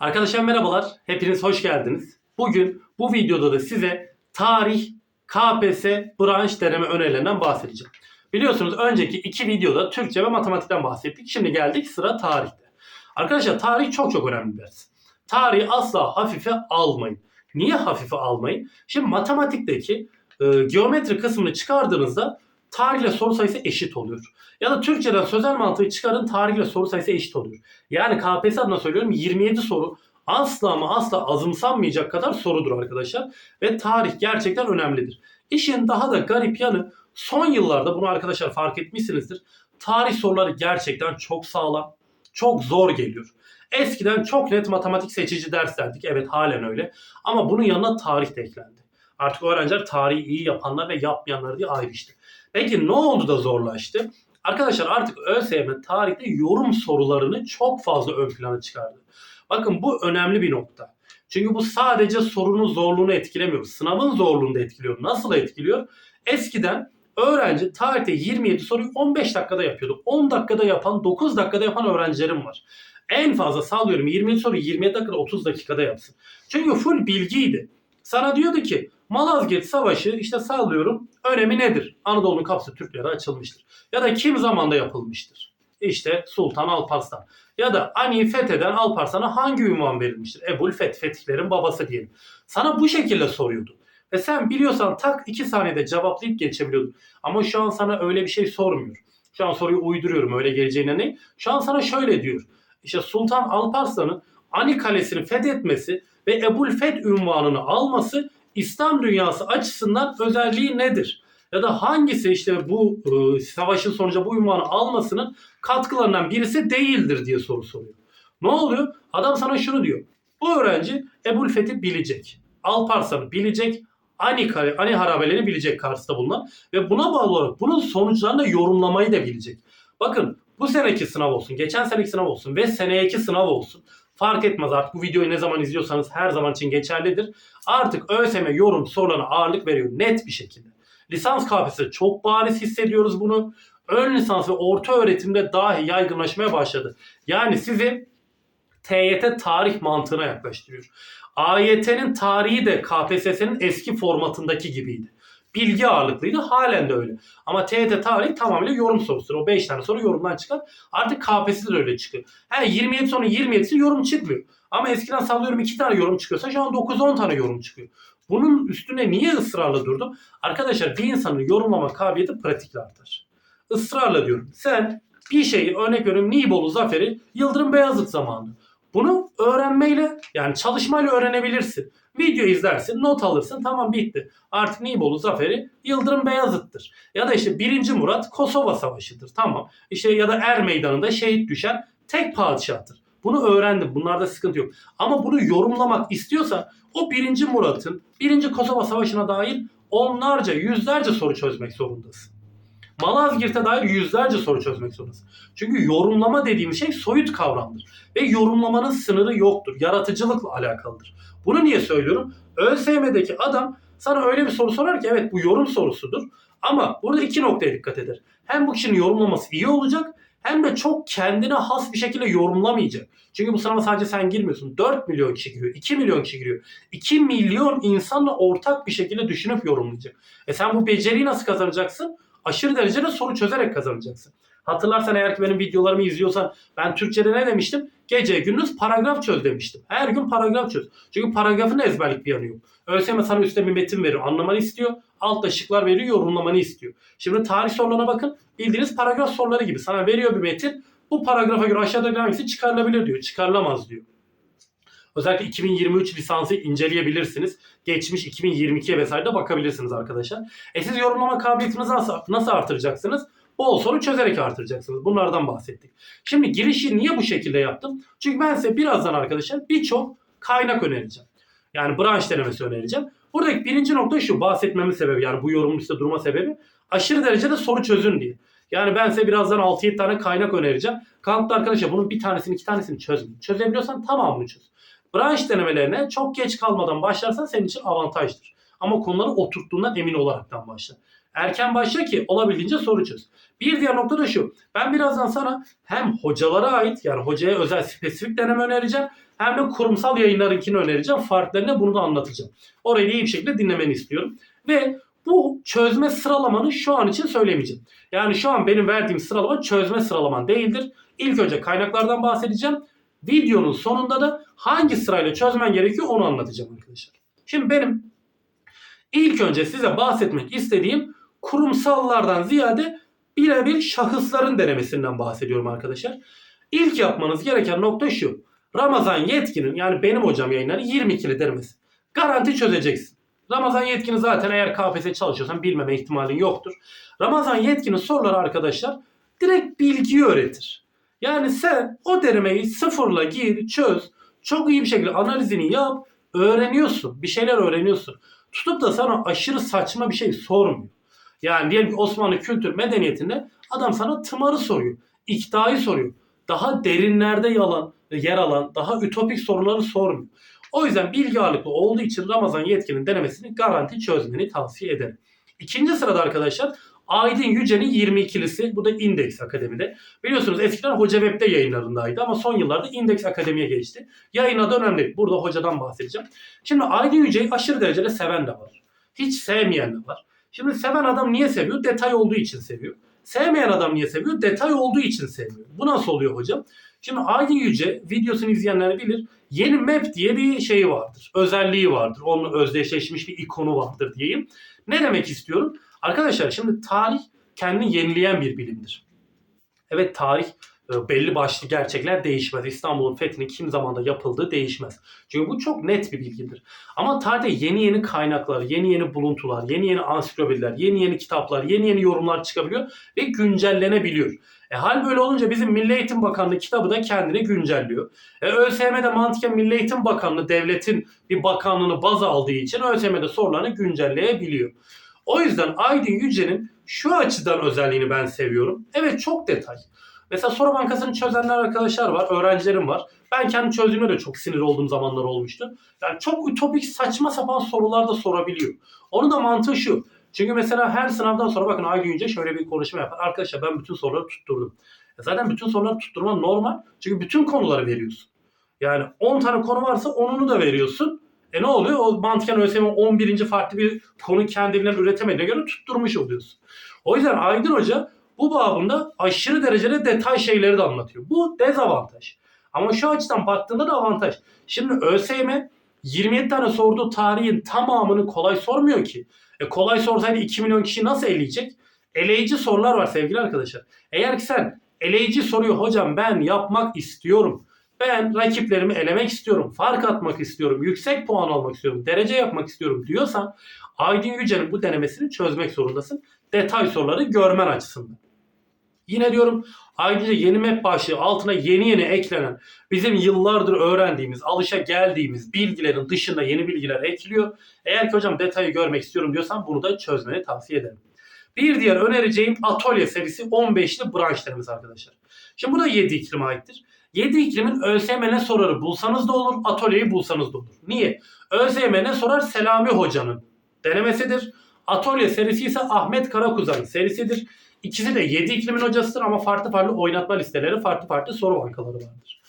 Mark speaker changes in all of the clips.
Speaker 1: Arkadaşlar merhabalar. Hepiniz hoş geldiniz. Bugün bu videoda da size tarih, KPSS branş deneme önerilerinden bahsedeceğim. Biliyorsunuz önceki iki videoda Türkçe ve matematikten bahsettik. Şimdi geldik sıra tarihte. Arkadaşlar tarih çok çok önemli bir ders. Tarihi asla hafife almayın. Niye hafife almayın? Şimdi matematikteki e, geometri kısmını çıkardığınızda tarihle soru sayısı eşit oluyor. Ya da Türkçeden sözel mantığı çıkarın tarihle soru sayısı eşit oluyor. Yani KPSS adına söylüyorum 27 soru asla ama asla azımsanmayacak kadar sorudur arkadaşlar. Ve tarih gerçekten önemlidir. İşin daha da garip yanı son yıllarda bunu arkadaşlar fark etmişsinizdir. Tarih soruları gerçekten çok sağlam, çok zor geliyor. Eskiden çok net matematik seçici ders derdik. Evet halen öyle. Ama bunun yanına tarih de eklendi. Artık öğrenciler tarihi iyi yapanlar ve yapmayanlar diye ayrıştı. Peki ne oldu da zorlaştı? Arkadaşlar artık ÖSYM tarihte yorum sorularını çok fazla ön plana çıkardı. Bakın bu önemli bir nokta. Çünkü bu sadece sorunun zorluğunu etkilemiyor. Sınavın zorluğunu da etkiliyor. Nasıl etkiliyor? Eskiden öğrenci tarihte 27 soruyu 15 dakikada yapıyordu. 10 dakikada yapan, 9 dakikada yapan öğrencilerim var. En fazla sallıyorum 27 soruyu 27 dakikada 30 dakikada yapsın. Çünkü full bilgiydi. Sana diyordu ki Malazgirt Savaşı işte sallıyorum önemi nedir? Anadolu'nun kapısı Türklere açılmıştır. Ya da kim zamanda yapılmıştır? İşte Sultan Alparslan. Ya da Ani fetheden Alparslan'a hangi ünvan verilmiştir? Ebul Feth, Fetihlerin babası diyelim. Sana bu şekilde soruyordu. Ve sen biliyorsan tak 2 saniyede cevaplayıp geçebiliyordun. Ama şu an sana öyle bir şey sormuyor. Şu an soruyu uyduruyorum öyle geleceğine ne? Şu an sana şöyle diyor. İşte Sultan Alparslan'ın Ani Kalesi'ni fethetmesi ve Ebul Feth ünvanını alması İslam dünyası açısından özelliği nedir? Ya da hangisi işte bu e, savaşın sonucu bu ünvanı almasının katkılarından birisi değildir diye soru soruyor. Ne oluyor? Adam sana şunu diyor. Bu öğrenci Ebul Feth'i bilecek. Alparslan'ı bilecek. Ani, Ani harabelerini bilecek karşısında bulunan. Ve buna bağlı olarak bunun sonuçlarını yorumlamayı da bilecek. Bakın bu seneki sınav olsun, geçen seneki sınav olsun ve seneyeki sınav olsun. Fark etmez artık bu videoyu ne zaman izliyorsanız her zaman için geçerlidir. Artık ÖSYM yorum sorularına ağırlık veriyor net bir şekilde. Lisans KPSS'de çok bariz hissediyoruz bunu. Ön lisans ve orta öğretimde dahi yaygınlaşmaya başladı. Yani sizi TYT tarih mantığına yaklaştırıyor. AYT'nin tarihi de KPSS'nin eski formatındaki gibiydi. Bilgi ağırlıklıydı. Halen de öyle. Ama TYT tarihi tamamıyla yorum sorusudur. O 5 tane soru yorumdan çıkar. Artık KPSS'de de öyle çıkıyor. He 27 sonra 27'si yorum çıkmıyor. Ama eskiden sallıyorum 2 tane yorum çıkıyorsa şu an 9-10 tane yorum çıkıyor. Bunun üstüne niye ısrarla durdum? Arkadaşlar bir insanın yorumlama kabiliyeti pratikle artar. Israrla diyorum. Sen bir şeyi örnek veriyorum Nibolu Zaferi Yıldırım Beyazıt zamanı. Bunu öğrenmeyle yani çalışmayla öğrenebilirsin. Video izlersin, not alırsın tamam bitti. Artık Nibolu Zaferi Yıldırım Beyazıt'tır. Ya da işte 1. Murat Kosova Savaşı'dır tamam. İşte ya da Er Meydanı'nda şehit düşen tek padişahtır. Bunu öğrendim. Bunlarda sıkıntı yok. Ama bunu yorumlamak istiyorsan o 1. Murat'ın 1. Kosova Savaşı'na dair onlarca, yüzlerce soru çözmek zorundasın. Malazgirt'e dair yüzlerce soru çözmek zorundasın. Çünkü yorumlama dediğim şey soyut kavramdır. Ve yorumlamanın sınırı yoktur. Yaratıcılıkla alakalıdır. Bunu niye söylüyorum? ÖSYM'deki adam sana öyle bir soru sorar ki evet bu yorum sorusudur. Ama burada iki noktaya dikkat eder. Hem bu kişinin yorumlaması iyi olacak hem de çok kendine has bir şekilde yorumlamayacak. Çünkü bu sınava sadece sen girmiyorsun. 4 milyon kişi giriyor. 2 milyon kişi giriyor. 2 milyon insanla ortak bir şekilde düşünüp yorumlayacak. E sen bu beceriyi nasıl kazanacaksın? Aşırı derecede soru çözerek kazanacaksın. Hatırlarsan eğer ki benim videolarımı izliyorsan ben Türkçe'de ne demiştim? Gece gündüz paragraf çöz demiştim. Her gün paragraf çöz. Çünkü paragrafın ezberlik bir yanı yok. ÖSYM sana üstte bir metin veriyor. Anlamanı istiyor. Altta şıklar veriyor. Yorumlamanı istiyor. Şimdi tarih sorularına bakın. Bildiğiniz paragraf soruları gibi. Sana veriyor bir metin. Bu paragrafa göre aşağıdaki hangisi çıkarılabilir diyor. Çıkarılamaz diyor. Özellikle 2023 lisansı inceleyebilirsiniz. Geçmiş 2022'ye vesaire de bakabilirsiniz arkadaşlar. E siz yorumlama kabiliyetinizi nasıl, nasıl artıracaksınız? Bol soru çözerek artıracaksınız. Bunlardan bahsettik. Şimdi girişi niye bu şekilde yaptım? Çünkü ben size birazdan arkadaşlar birçok kaynak önereceğim. Yani branş denemesi önereceğim. Buradaki birinci nokta şu bahsetmemin sebebi yani bu yorumun üstte durma sebebi aşırı derecede soru çözün diye. Yani ben size birazdan 6-7 tane kaynak önereceğim. Kanıtlı arkadaşlar bunun bir tanesini iki tanesini çözmeyin. Çözebiliyorsan tamamını çöz. Branş denemelerine çok geç kalmadan başlarsan senin için avantajdır. Ama konuları oturttuğundan emin olaraktan başla. Erken başla ki olabildiğince soru çöz. Bir diğer nokta da şu. Ben birazdan sana hem hocalara ait yani hocaya özel spesifik deneme önereceğim hem de kurumsal yayınlarınkini önereceğim. Farklarını bunu da anlatacağım. Orayı iyi bir şekilde dinlemeni istiyorum. Ve bu çözme sıralamanı şu an için söylemeyeceğim. Yani şu an benim verdiğim sıralama çözme sıralaman değildir. İlk önce kaynaklardan bahsedeceğim. Videonun sonunda da hangi sırayla çözmen gerekiyor onu anlatacağım arkadaşlar. Şimdi benim ilk önce size bahsetmek istediğim kurumsallardan ziyade birebir şahısların denemesinden bahsediyorum arkadaşlar. İlk yapmanız gereken nokta şu. Ramazan Yetkin'in yani benim hocam yayınları 22'li denemesi. Garanti çözeceksin. Ramazan Yetkin'i zaten eğer KPSS çalışıyorsan bilmeme ihtimalin yoktur. Ramazan Yetkin'in soruları arkadaşlar direkt bilgiyi öğretir. Yani sen o denemeyi sıfırla gir, çöz. Çok iyi bir şekilde analizini yap, öğreniyorsun. Bir şeyler öğreniyorsun. Tutup da sana aşırı saçma bir şey sormuyor. Yani diyelim ki Osmanlı kültür medeniyetinde adam sana tımarı soruyor. İktidayı soruyor. Daha derinlerde yalan, yer alan, daha ütopik soruları sormuyor. O yüzden bilgi ağırlıklı olduğu için Ramazan yetkinin denemesini garanti çözmeni tavsiye ederim. İkinci sırada arkadaşlar Aydın Yüce'nin 22'lisi. Bu da Index Akademi'de. Biliyorsunuz eskiden Hoca Web'de yayınlarındaydı ama son yıllarda Index Akademi'ye geçti. Yayın adı önemli. Burada hocadan bahsedeceğim. Şimdi Aydın Yüce'yi aşırı derecede seven de var. Hiç sevmeyen de var. Şimdi seven adam niye seviyor? Detay olduğu için seviyor. Sevmeyen adam niye seviyor? Detay olduğu için sevmiyor. Bu nasıl oluyor hocam? Şimdi Aydın Yüce videosunu izleyenler bilir. Yeni map diye bir şeyi vardır. Özelliği vardır. Onunla özdeşleşmiş bir ikonu vardır diyeyim. Ne demek istiyorum? Arkadaşlar şimdi tarih kendini yenileyen bir bilimdir. Evet tarih e, belli başlı gerçekler değişmez. İstanbul'un fethinin kim zamanda yapıldığı değişmez. Çünkü bu çok net bir bilgidir. Ama tarihte yeni yeni kaynaklar, yeni yeni buluntular, yeni yeni ansiklopediler, yeni yeni kitaplar, yeni yeni yorumlar çıkabiliyor ve güncellenebiliyor. E hal böyle olunca bizim Milli Eğitim Bakanlığı kitabı da kendini güncelliyor. E ÖSYM'de mantıken Milli Eğitim Bakanlığı devletin bir bakanlığını baz aldığı için ÖSYM'de sorularını güncelleyebiliyor. O yüzden Aydın Yüce'nin şu açıdan özelliğini ben seviyorum. Evet çok detay. Mesela soru bankasını çözenler arkadaşlar var, öğrencilerim var. Ben kendi çözdüğümde de çok sinir olduğum zamanlar olmuştu. Yani çok ütopik saçma sapan sorular da sorabiliyor. Onun da mantığı şu. Çünkü mesela her sınavdan sonra bakın Aydın Yüce şöyle bir konuşma yapar. Arkadaşlar ben bütün soruları tutturdum. E zaten bütün soruları tutturman normal. Çünkü bütün konuları veriyorsun. Yani 10 tane konu varsa 10'unu da veriyorsun. E ne oluyor? O mantıken ÖSYM 11. farklı bir konu kendinden üretemediğine göre tutturmuş oluyorsun. O yüzden Aydın Hoca bu babında aşırı derecede detay şeyleri de anlatıyor. Bu dezavantaj. Ama şu açıdan baktığında da avantaj. Şimdi ÖSYM 27 tane sorduğu tarihin tamamını kolay sormuyor ki. E kolay sorsaydı 2 milyon kişi nasıl eleyecek? Eleyici sorular var sevgili arkadaşlar. Eğer ki sen eleyici soruyor hocam ben yapmak istiyorum. Ben rakiplerimi elemek istiyorum. Fark atmak istiyorum. Yüksek puan almak istiyorum. Derece yapmak istiyorum diyorsan Aydın Yücel'in bu denemesini çözmek zorundasın. Detay soruları görmen açısından. Yine diyorum ayrıca yeni map başlığı altına yeni yeni eklenen bizim yıllardır öğrendiğimiz, alışa geldiğimiz bilgilerin dışında yeni bilgiler ekliyor. Eğer ki hocam detayı görmek istiyorum diyorsan bunu da çözmeni tavsiye ederim. Bir diğer önereceğim atölye serisi 15'li branş denemesi arkadaşlar. Şimdi bu da 7 iklime aittir. 7 iklimin ÖSYM ne sorarı bulsanız da olur, atölyeyi bulsanız da olur. Niye? ÖSYM ne sorar? Selami Hoca'nın denemesidir. Atölye serisi ise Ahmet Karakuzay'ın serisidir. İkisi de 7 iklimin hocasıdır ama farklı farklı oynatma listeleri, farklı farklı soru bankaları vardır.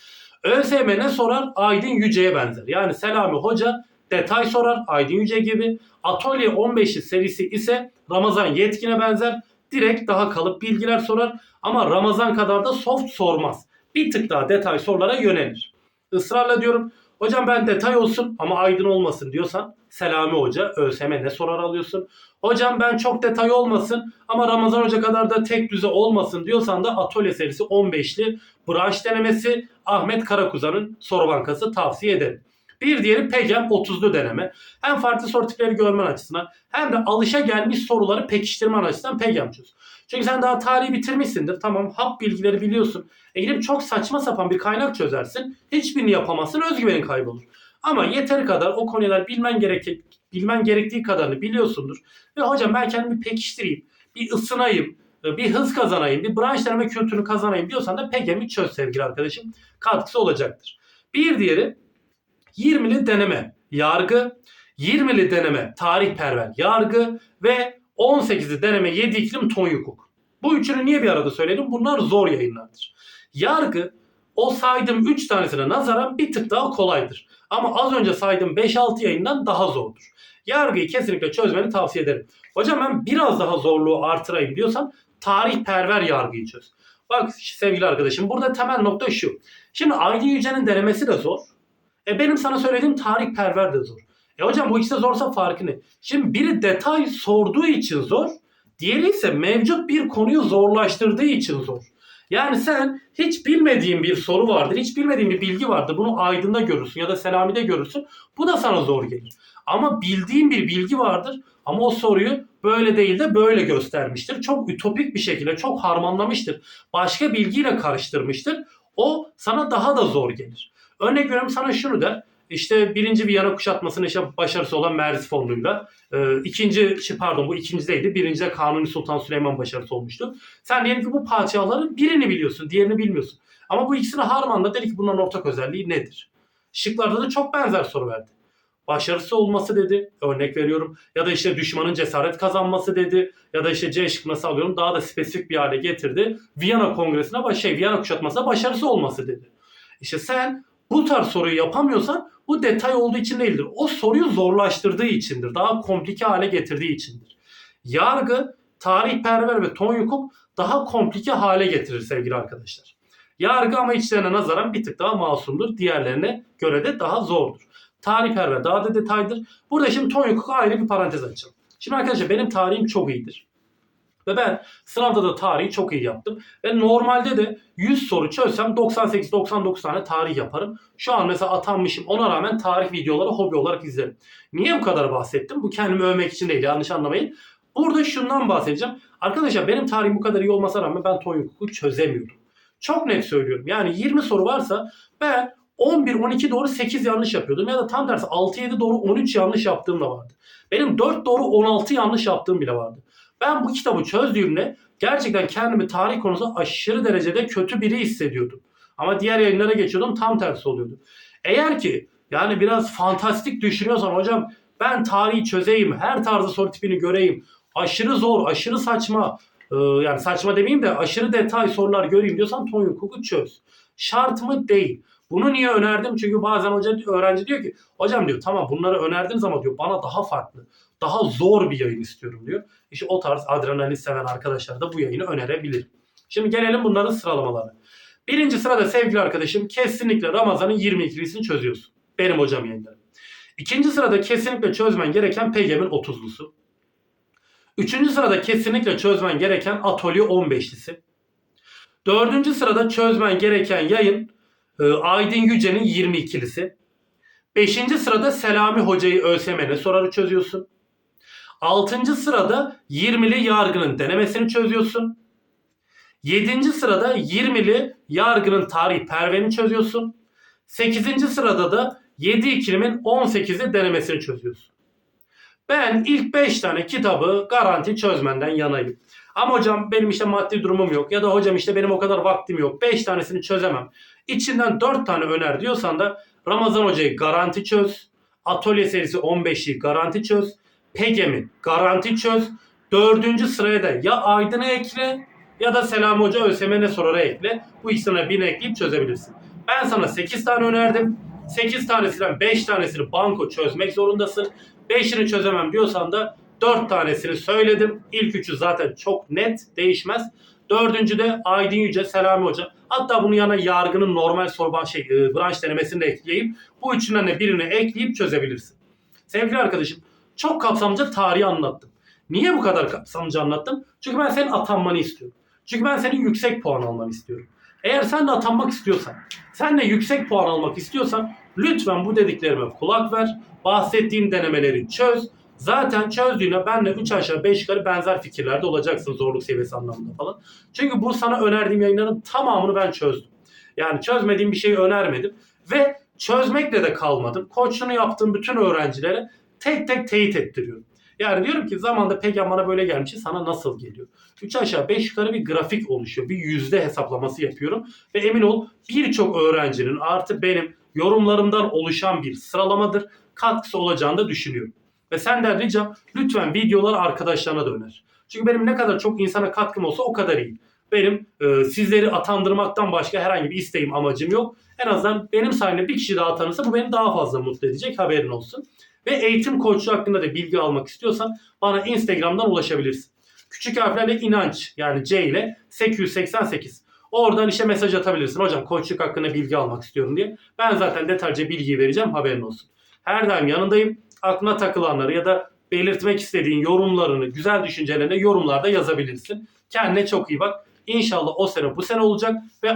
Speaker 1: ÖSYM ne sorar? Aydın Yüce'ye benzer. Yani Selami Hoca detay sorar Aydın Yüce gibi. Atölye 15'li serisi ise Ramazan Yetkin'e benzer. Direkt daha kalıp bilgiler sorar ama Ramazan kadar da soft sormaz. Bir tık daha detay sorulara yönelir. Israrla diyorum hocam ben detay olsun ama aydın olmasın diyorsan Selami Hoca ÖSYM ne sorar alıyorsun. Hocam ben çok detay olmasın ama Ramazan Hoca kadar da tek düze olmasın diyorsan da atölye serisi 15'li branş denemesi Ahmet Karakuzan'ın soru bankası tavsiye ederim. Bir diğeri PEGEM 30'lu deneme. Hem farklı soru tipleri görmen açısından hem de alışa gelmiş soruları pekiştirmen açısından PEGEM çöz. Çünkü sen daha tarihi bitirmişsindir. Tamam hap bilgileri biliyorsun. E gidip çok saçma sapan bir kaynak çözersin. Hiçbirini yapamazsın. Özgüvenin kaybolur. Ama yeteri kadar o konular bilmen gerek bilmen gerektiği kadarını biliyorsundur. Ve hocam ben kendimi pekiştireyim. Bir ısınayım. Bir hız kazanayım. Bir branş deneme kültürünü kazanayım diyorsan da PEGEM'i çöz sevgili arkadaşım. Katkısı olacaktır. Bir diğeri 20'li deneme yargı, 20'li deneme tarihperver yargı ve 18'i deneme 7 iklim ton hukuk. Bu üçünü niye bir arada söyledim? Bunlar zor yayınlardır. Yargı o saydığım 3 tanesine nazaran bir tık daha kolaydır. Ama az önce saydığım 5-6 yayından daha zordur. Yargıyı kesinlikle çözmeni tavsiye ederim. Hocam ben biraz daha zorluğu artırayım diyorsan tarihperver yargıyı çöz. Bak sevgili arkadaşım burada temel nokta şu. Şimdi Aydın Yüce'nin denemesi de zor. E benim sana söylediğim tarihperver de zor. E hocam bu ikisi de zorsa farkı ne? Şimdi biri detay sorduğu için zor. Diğeri ise mevcut bir konuyu zorlaştırdığı için zor. Yani sen hiç bilmediğin bir soru vardır, hiç bilmediğin bir bilgi vardır. Bunu Aydın'da görürsün ya da Selami'de görürsün. Bu da sana zor gelir. Ama bildiğin bir bilgi vardır ama o soruyu böyle değil de böyle göstermiştir. Çok ütopik bir şekilde çok harmanlamıştır. Başka bilgiyle karıştırmıştır. O sana daha da zor gelir. Örnek veriyorum sana şunu der. İşte birinci Viyana kuşatmasının işte başarısı olan Merzifonlu'yla e, ikinci şey pardon bu ikincideydi. Birinci de Kanuni Sultan Süleyman başarısı olmuştu. Sen diyelim ki bu padişahların birini biliyorsun, diğerini bilmiyorsun. Ama bu ikisini harmanla dedi ki bunların ortak özelliği nedir? Şıklarda da çok benzer soru verdi. Başarısı olması dedi. Örnek veriyorum. Ya da işte düşmanın cesaret kazanması dedi. Ya da işte C şıkkına alıyorum. Daha da spesifik bir hale getirdi. Viyana Kongresi'ne şey Viyana kuşatmasına başarısı olması dedi. İşte sen bu tarz soruyu yapamıyorsan bu detay olduğu için değildir. O soruyu zorlaştırdığı içindir. Daha komplike hale getirdiği içindir. Yargı, tarihperver ve ton hukuk daha komplike hale getirir sevgili arkadaşlar. Yargı ama içlerine nazaran bir tık daha masumdur. Diğerlerine göre de daha zordur. Tarihperver daha da detaydır. Burada şimdi ton hukuka ayrı bir parantez açalım. Şimdi arkadaşlar benim tarihim çok iyidir. Ve ben sınavda da tarihi çok iyi yaptım. Ve normalde de 100 soru çözsem 98-99 tane tarih yaparım. Şu an mesela atanmışım. Ona rağmen tarih videoları hobi olarak izlerim. Niye bu kadar bahsettim? Bu kendimi övmek için değil yanlış anlamayın. Burada şundan bahsedeceğim. Arkadaşlar benim tarihim bu kadar iyi olmasına rağmen ben ton hukuku çözemiyorum. Çok net söylüyorum. Yani 20 soru varsa ben 11-12 doğru 8 yanlış yapıyordum. Ya da tam tersi 6-7 doğru 13 yanlış yaptığım da vardı. Benim 4 doğru 16 yanlış yaptığım bile vardı. Ben bu kitabı çözdüğümde gerçekten kendimi tarih konusunda aşırı derecede kötü biri hissediyordum. Ama diğer yayınlara geçiyordum tam tersi oluyordu. Eğer ki yani biraz fantastik düşünüyorsan hocam ben tarihi çözeyim, her tarzı soru tipini göreyim, aşırı zor, aşırı saçma, e, yani saçma demeyeyim de aşırı detay sorular göreyim diyorsan ton hukuku çöz. Şart mı? Değil. Bunu niye önerdim? Çünkü bazen hoca öğrenci diyor ki hocam diyor tamam bunları önerdiniz ama diyor bana daha farklı, daha zor bir yayın istiyorum diyor. İşte o tarz adrenalin seven arkadaşlar da bu yayını önerebilir. Şimdi gelelim bunların sıralamalarına. Birinci sırada sevgili arkadaşım kesinlikle Ramazan'ın 22'lisini çözüyorsun. Benim hocam yayınları. İkinci sırada kesinlikle çözmen gereken Pegem'in 30'lusu. Üçüncü sırada kesinlikle çözmen gereken Atölye 15'lisi. Dördüncü sırada çözmen gereken yayın Aydın Yüce'nin 22'lisi. Beşinci sırada Selami Hoca'yı ÖSYM'ne sorarı çözüyorsun. Altıncı sırada 20'li yargının denemesini çözüyorsun. Yedinci sırada 20'li yargının tarih perveni çözüyorsun. Sekizinci sırada da 7 ikilimin 18'i denemesini çözüyorsun. Ben ilk 5 tane kitabı garanti çözmenden yanayım. Ama hocam benim işte maddi durumum yok ya da hocam işte benim o kadar vaktim yok. 5 tanesini çözemem. İçinden 4 tane öner diyorsan da Ramazan Hoca'yı garanti çöz. Atölye serisi 15'i garanti çöz. Pegem'i garanti çöz. Dördüncü sıraya da ya Aydın'ı ekle ya da Selam Hoca ÖSYM'ne sorara ekle. Bu ikisine birini ekleyip çözebilirsin. Ben sana 8 tane önerdim. 8 tanesinden 5 tanesini banko çözmek zorundasın. 5'ini çözemem diyorsan da 4 tanesini söyledim. İlk üçü zaten çok net değişmez. Dördüncü de Aydın Yüce, Selami Hoca. Hatta bunun yanına yargının normal soru şey, e, branş denemesini de ekleyip bu üçünden de birini ekleyip çözebilirsin. Sevgili arkadaşım çok kapsamcı tarihi anlattım. Niye bu kadar kapsamcı anlattım? Çünkü ben senin atanmanı istiyorum. Çünkü ben senin yüksek puan almanı istiyorum. Eğer sen de atanmak istiyorsan, sen de yüksek puan almak istiyorsan lütfen bu dediklerime kulak ver. Bahsettiğim denemeleri çöz. Zaten çözdüğüne benle 3 aşağı 5 yukarı benzer fikirlerde olacaksın zorluk seviyesi anlamında falan. Çünkü bu sana önerdiğim yayınların tamamını ben çözdüm. Yani çözmediğim bir şeyi önermedim. Ve çözmekle de kalmadım. Koçluğunu yaptığım bütün öğrencilere tek tek teyit ettiriyorum. Yani diyorum ki zamanda Pegen bana böyle gelmiş sana nasıl geliyor? 3 aşağı 5 yukarı bir grafik oluşuyor. Bir yüzde hesaplaması yapıyorum. Ve emin ol birçok öğrencinin artı benim yorumlarımdan oluşan bir sıralamadır. Katkısı olacağını da düşünüyorum. Ve senden ricam lütfen videoları arkadaşlarına da öner. Çünkü benim ne kadar çok insana katkım olsa o kadar iyi. Benim e, sizleri atandırmaktan başka herhangi bir isteğim, amacım yok. En azından benim sayemde bir kişi daha tanırsa bu beni daha fazla mutlu edecek haberin olsun. Ve eğitim koçluğu hakkında da bilgi almak istiyorsan bana Instagram'dan ulaşabilirsin. Küçük harflerle inanç yani C ile 888. Oradan işte mesaj atabilirsin. Hocam koçluk hakkında bilgi almak istiyorum diye. Ben zaten detaylıca bilgiyi vereceğim haberin olsun. Her daim yanındayım. Aklına takılanları ya da belirtmek istediğin yorumlarını, güzel düşüncelerini yorumlarda yazabilirsin. Kendine çok iyi bak. İnşallah o sene bu sene olacak ve